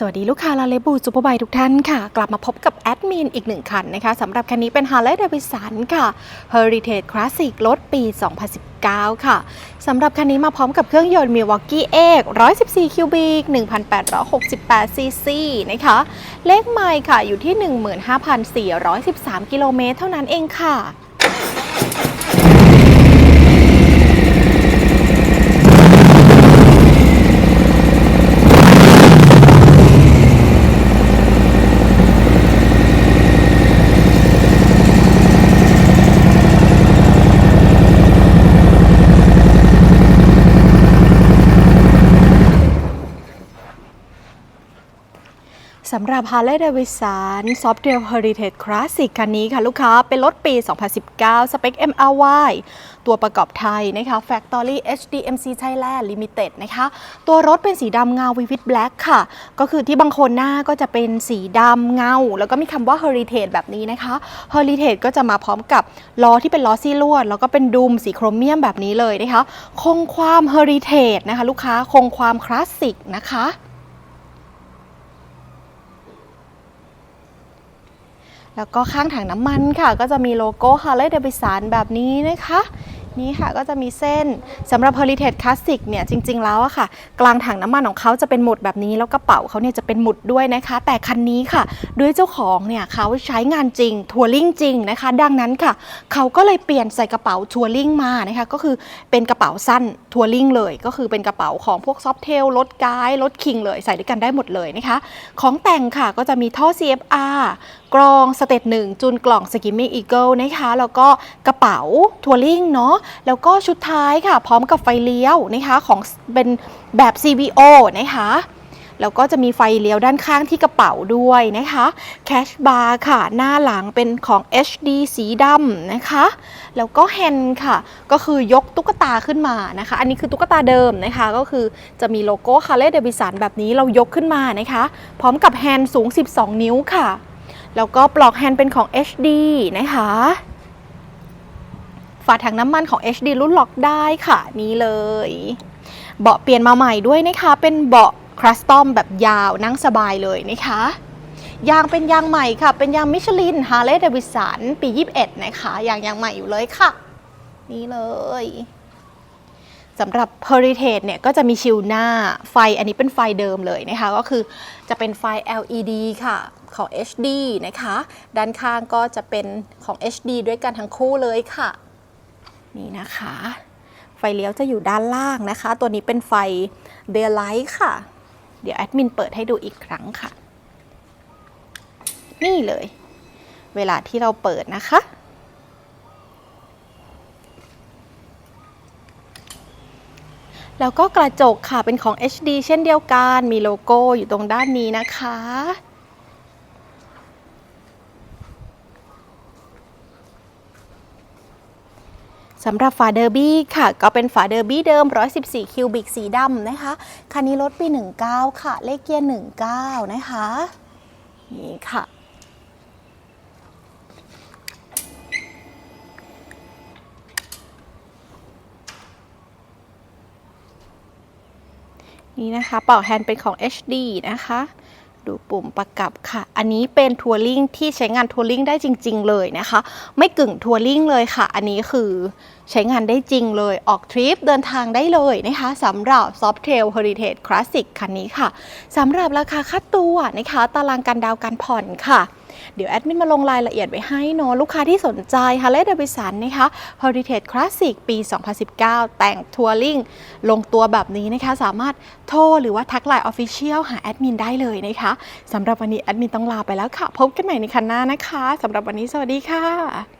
สวัสดีลูกค้าลาเลบูซูเปอร์ไบทุกท่านค่ะ กลับมาพบกับแอดมินอีกหนึ่งคันนะคะสำหรับคันนี้เป็น Harley Davidson ค่ะ Heritage Classic รถปี 2019 ค่ะสำหรับคันนี้มาพร้อมกับเครื่องยนต์ Milwaukee X 114คิวบิก1,868ซีซีนะคะ เลขไมล์ค่ะอยู่ที่ 15,413 กิโลเมตรเท่านั้นเองค่ะ สำหรับ Harley Davidson Softail Heritage Classic คันนี้ค่ะลูกค้าเป็นรถปี 2019 สเปค MRY ตัวประกอบไทยนะคะ Factory HDMC Thailand Limited นะคะ ตัวรถเป็นสีดำเงา Vivid Black ค่ะ ก็คือที่บางคนหน้าก็จะเป็นสีดำเงา แล้วก็มีคำว่า Heritage แบบนี้นะคะ Heritage ก็จะมาพร้อมกับล้อที่เป็นล้อซี่ลวด แล้วก็เป็นดุมสีโครเมียมแบบนี้เลยนะคะ คงความ Heritage นะคะ ลูกค้าคงความคลาสสิกนะคะ แล้วก็ข้างถังน้ำมันค่ะ ก็จะมีโลโก้ Harley Davidson แบบนี้นะคะ นี่ค่ะก็จะมีเส้นสำหรับ Heritage Classic เนี่ยจริง ๆ แล้วอะค่ะ กลางถังน้ำมันของเขาจะเป็นหมุดแบบนี้ แล้วกระเป๋าเขาเนี่ยจะเป็นหมุดด้วยนะคะ แต่คันนี้ค่ะ ด้วยเจ้าของเนี่ยเขาใช้งานจริงทัวริงจริงนะคะ ดังนั้นค่ะ เขาก็เลยเปลี่ยนใส่กระเป๋าทัวริงมานะคะก็คือเป็นกระเป๋าสั้นทัวริงเลย ก็คือเป็นกระเป๋าของพวกซอฟเทลรถไกด์รถคิงเลยใส่ด้วยกันได้หมดเลยนะคะ ของแต่งค่ะก็จะมีท่อ CFR กรองสเตตหนึ่งจูนกล่องสกิมมิ่อีเกิลนะคะแล้วก็กระเป๋าทัวริงเนาะแล้วก็ชุดท้ายค่ะ พร้อมกับไฟเลี้ยวนะคะของเป็นแบบ CVO นะคะแล้วก็จะมีไฟเลี้ยวด้านข้างที่กระเป๋าด้วยนะคะแคชบาร์ค่ะ หน้าหลังเป็นของ HD สีดำนะคะ แล้วก็แฮนด์ค่ะ ก็คือยกตุ๊กตาขึ้นมานะคะ อันนี้คือตุ๊กตาเดิมนะคะ ก็คือจะมีโลโก้ Harley Davidson แบบนี้เรายกขึ้นมานะคะ พร้อมกับแฮนด์สูง 12 นิ้วค่ะ แล้วก็ปลอกแฮนด์เป็นของ HD นะคะ ฝาถังน้ำมันของ HD รุ่นล็อกได้ค่ะนี่เลย เบาะเปลี่ยนมาใหม่ด้วยนะคะ เป็นเบาะครัสตอมแบบยาวนั่งสบายเลยนะคะยางเป็นยางใหม่ค่ะ เป็นยางมิชลิน Harley Davidson ปี 21 นะคะยางยางใหม่อยู่เลยค่ะ นี่เลยสำหรับ Heritage เนี่ยก็จะมีชิลหน้าไฟอันนี้เป็นไฟเดิมเลยนะคะ ก็คือจะเป็นไฟ LED ค่ะของ HD นะคะ ด้านข้างก็จะเป็นของ HD ด้วยกันทั้งคู่เลยค่ะ นี่นะคะ ไฟเลี้ยวจะอยู่ด้านล่างนะคะ ตัวนี้เป็นไฟ Daylight ค่ะ เดี๋ยวแอดมินเปิดให้ดูอีกครั้งค่ะ นี่เลย เวลาที่เราเปิดนะคะแล้วก็กระจกค่ะเป็นของ HD เช่นเดียวกัน มีโลโก้อยู่ตรงด้านนี้นะคะ สำหรับฝาเดอร์บี้ค่ะ ก็เป็นฝาเดอร์บี้เดิม 114 คิวบิกสีดำนะคะ คันนี้รถปี 19 ค่ะ เลขเกียร์ 19 นะคะ นี่ค่ะนี่นะคะ เป่าแฮนด์เป็นของ HD นะคะ ดูปุ่มประกับค่ะ อันนี้เป็นทัวริงที่ใช้งานทัวริงได้จริง ๆ เลยนะคะ ไม่กึ่งทัวริงเลยค่ะ อันนี้คือใช้งานได้จริงเลย ออกทริปเดินทางได้เลยนะคะสำหรับ Softail Heritage Classic คันนี้ค่ะสำหรับราคาค่าตัวนะคะ ตารางการดาวการผ่อนค่ะ เดี๋ยวแอดมินมาลงรายละเอียดไว้ให้เนาะลูกค้าที่สนใจ Harley Davidson นะคะ Heritage Classic ปี 2019 แต่งทัวริงลงตัวแบบนี้นะคะ สามารถโทรหรือว่าทักไลน์ออฟฟิเชียลหาแอดมินได้เลยนะคะสำหรับวันนี้แอดมินต้องลาไปแล้วค่ะ พบกันใหม่ในคันหน้านะคะสำหรับวันนี้สวัสดีค่ะ